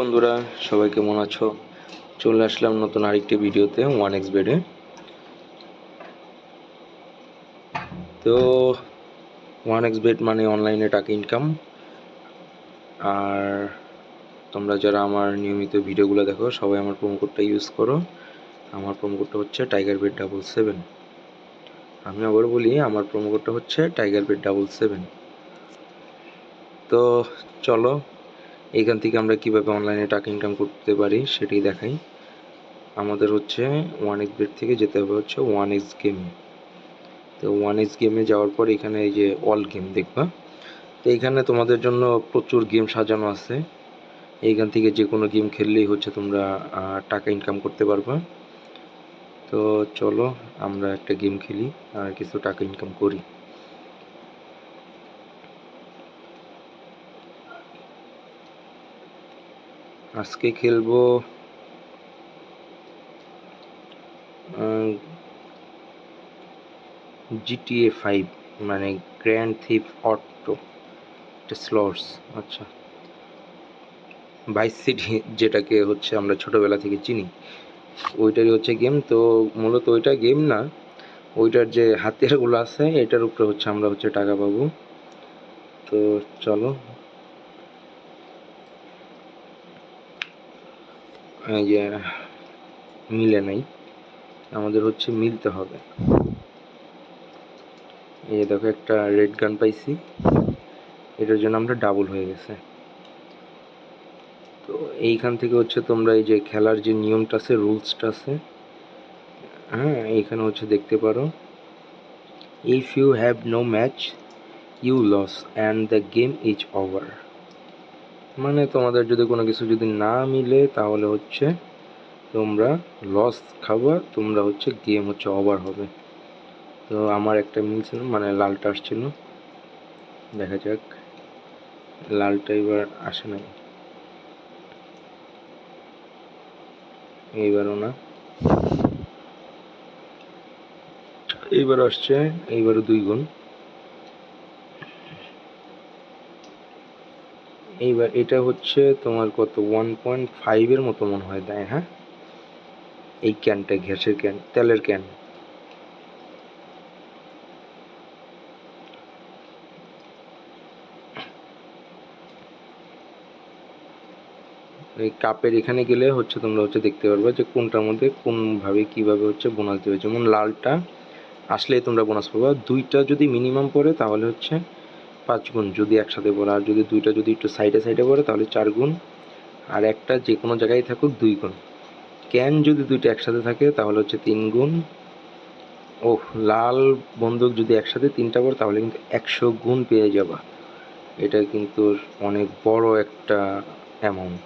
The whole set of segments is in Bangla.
বন্ধুরা, সবাই কেমন আছো? চলে আসলাম নতুন আরেকটি ভিডিওতে ওয়ান এক্স বেডে তো ওয়ান এক্স বেড মানে অনলাইনে টাকা ইনকাম আর তোমরা যারা আমার নিয়মিত ভিডিওগুলো দেখো, সবাই আমার প্রোমো কোডটা ইউজ করো। আমার প্রোমো কোডটা হচ্ছে টাইগার বেড ডাবল সেভেন আমি আবার বলি, আমার প্রোমো কোডটা হচ্ছে টাইগার বেড ডাবল সেভেন তো, চলো এইখান থেকে আমরা কীভাবে অনলাইনে টাকা ইনকাম করতে পারি সেটাই দেখাই। আমাদের হচ্ছে ওয়ান এক্স বেড থেকে যেতে হবে হচ্ছে ওয়ান এক্স গেমে তো ওয়ান এক্স গেমে যাওয়ার পর এখানে এই যে অল গেম দেখবা। তো এইখানে তোমাদের জন্য প্রচুর গেম সাজানো আছে। এইখান থেকে যে কোনো গেম খেললেই হচ্ছে তোমরা টাকা ইনকাম করতে পারবা। তো চলো আমরা একটা গেম খেলি আর কিছু টাকা ইনকাম করি। আজকে খেলব জিটিএ ফাইভ মানে গ্র্যান্ড থিপ অটো এটা স্লটস আচ্ছা। বাইস সিটি যেটাকে হচ্ছে আমরা ছোটবেলা থেকে চিনি, ওইটারই হচ্ছে গেম তো মূলত ওইটা গেম না, ওইটার যে হাতিয়ারগুলো আছে, এটার উপরে হচ্ছে আমরা হচ্ছে টাকা পাবো। তো চলো এই যে, মিলে নাই। আমাদের হচ্ছে মিলতে হবে। এই দেখো, একটা রেড গান পাইছি। এটার জন্য আমরা ডাবল হয়ে গেছে। তো এইখান থেকে হচ্ছে তোমরা এই যে খেলার যে নিয়মটা আছে, রুলসটা আছে হ্যাঁ এইখানে হচ্ছে দেখতে পারো। If you have no match you lose and the game is over মানে তোমাদের যদি কোনো কিছু যদি না মিলে, তাহলে হচ্ছে তোমরা লস খাবা, তোমরা হচ্ছে গেম হচ্ছে ওভার হবে। তো আমার একটা মিলছিল মানে লালটা আসছিল। দেখা যাক, লালটা এবার আসে নাই। এইবারও না। এইবার আসছে, এইবারও দুই গুণ। এইবার এটা হচ্ছে তোমার কত? ওয়ান পয়েন্ট ফাইভের মতো মনে হয় দেয় হ্যাঁ? এই ক্যানটা, গ্যাসের ক্যান, তেলের ক্যান। এই কাপের এখানে গেলে হচ্ছে তোমরা হচ্ছে দেখতে পারবে যে কোনটার মধ্যে কোনভাবে কীভাবে হচ্ছে বোনাস দেবে যেমন লালটা আসলেই তোমরা বোনাস পাবা। দুইটা যদি মিনিমাম পড়ে তাহলে হচ্ছে পাঁচ গুণ যদি একসাথে পড়ে আর যদি দুইটা যদি একটু সাইডে সাইডে পড়ে তাহলে চার গুণ। আর একটা যে কোনো জায়গায় থাকুক দুই গুণ। ক্যান যদি দুইটা একসাথে থাকে, তাহলে হচ্ছে তিন গুণ। ও লাল বন্দুক যদি একসাথে তিনটা পড়ে তাহলে কিন্তু একশো গুণ পেয়ে যাবা। এটা কিন্তু অনেক বড় একটা অ্যামাউন্ট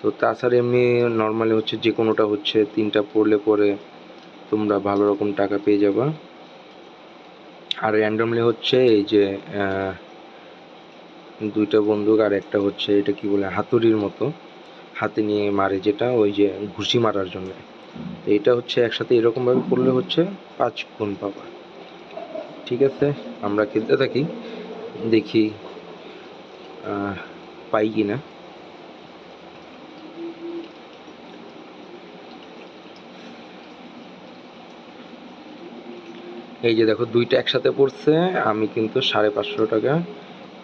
তো তাছাড়া এমনি নর্মালি হচ্ছে যে কোনোটা হচ্ছে তিনটা পড়লে পরে তোমরা ভালো রকম টাকা পেয়ে যাবা। আর র্যান্ডমলি হচ্ছে এই যে দুইটা বন্দুক আর একটা হচ্ছে এটা কি বলে, হাতুড়ির মতো। হাতে নিয়ে মারে যেটা, ওই যে ঘুষি মারার জন্য। তো এটা হচ্ছে একসাথে এরকমভাবে করলে হচ্ছে পাঁচ গুণ পাবা। ঠিক আছে? আমরা খেলতে থাকি, দেখি পাই কি না এই যে দেখো, দুইটা একসাথে পড়ছে, আমি কিন্তু সাড়ে পাঁচশো টাকা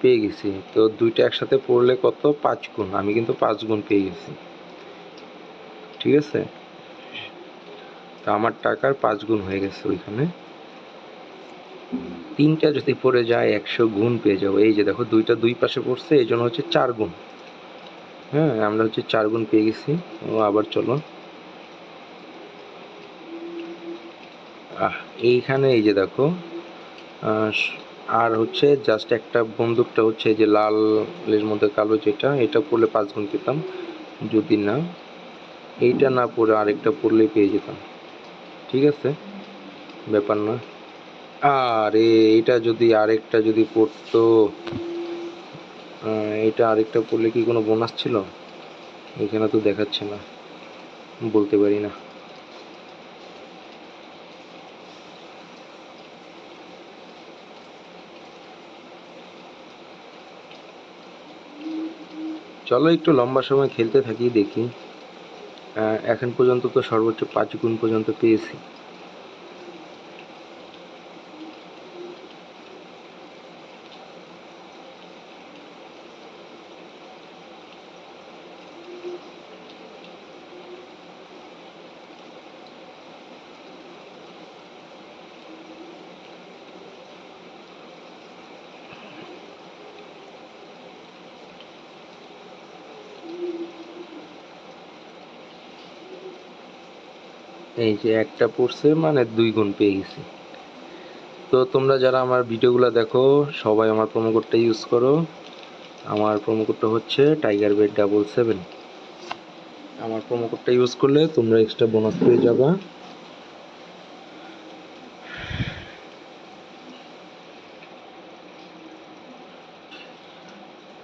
পেয়ে গেছি। তো দুইটা একসাথে পড়লে কত? পাঁচ গুণ। আমি কিন্তু পাঁচ গুণ পেয়ে গেছি। ঠিক আছে? তো আমার টাকার পাঁচ গুণ হয়ে গেছে ওইখানে। তিনটা যদি পড়ে যায়, একশো গুণ পেয়ে যাব। এই যে দেখো, দুইটা দুই পাশে পড়ছে, এই জন্য হচ্ছে চার গুণ। হ্যাঁ আমরা হচ্ছে চার গুণ পেয়ে গেছি। ও, আবার চলো। এইখানে এই যে দেখো আর হচ্ছে জাস্ট একটা বন্দুকটা হচ্ছে যে লালের মধ্যে কালো যেটা, এটা পড়লে পাঁচ গুণ পেতাম, যদি না, এইটা না পড়ে আরেকটা পড়লেই পেয়ে যেতাম, ঠিক আছে? ব্যাপার না। আরে এটা যদি আরেকটা যদি পড়তো এটা আরেকটা পড়লে কি কোনো বোনাস ছিল? এখানে তো দেখাচ্ছে না, বলতে পারি না। চলো একটু লম্বা সময় খেলতে থাকি, দেখি। এখন পর্যন্ত তো সর্বোচ্চ পাঁচ গুণ পর্যন্ত পেয়েছি। এই যে একটা পড়ছে মানে দুই গুণ পেয়ে গেছি। তো তোমরা যারা আমার ভিডিওগুলো দেখো, সবাই আমার প্রোমো কোডটা ইউজ করো। আমার প্রোমো কোডটা হচ্ছে টাইগার বেড ডাবল সেভেন আমার প্রোমো কোডটা ইউজ করলে তোমরা এক্সট্রা বোনাস পেয়ে যাবা।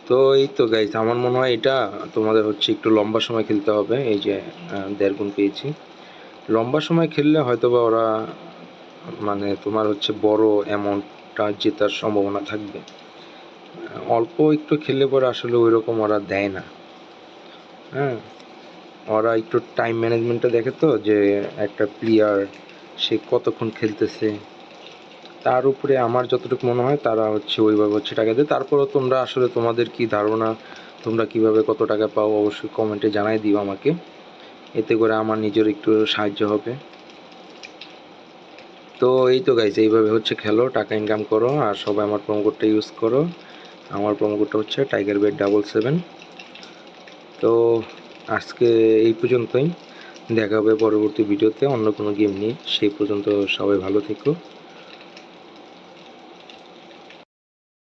তো এই তো গাইস আমার মনে হয় এটা তোমাদের হচ্ছে একটু লম্বা সময় খেলতে হবে। এই যে দেড় গুণ পেয়েছি। লম্বা সময় খেললে হয়তো বা ওরা মানে তোমার হচ্ছে বড় অ্যামাউন্টটা জেতার সম্ভাবনা থাকবে। অল্প একটু খেললে পরে আসলে ওই রকম ওরা দেয় না। হ্যাঁ ওরা একটু টাইম ম্যানেজমেন্টটা দেখে তো যে একটা প্লেয়ার সে কতক্ষণ খেলতেছে। তার উপরে আমার যতটুকু মনে হয় তারা হচ্ছে ওইভাবে হচ্ছে টাকা দেয়। তারপরেও তোমরা আসলে তোমাদের কি ধারণা, তোমরা কীভাবে কত টাকা পাও অবশ্যই কমেন্টে জানাই দিও আমাকে। এতে করে আমার নিজের একটু সাহায্য হবে। তো এই তো গাইজ এইভাবে হচ্ছে খেলো, টাকা ইনকাম করো আর সবাই আমার প্রোমো কোডটা ইউজ করো। আমার প্রোমো কোডটা হচ্ছে টাইগার বেড ডাবল সেভেন তো আজকে এই পর্যন্তই। দেখা হবে পরবর্তী ভিডিওতে অন্য কোনো গেম নিয়ে। সেই পর্যন্ত সবাই ভালো থেকো।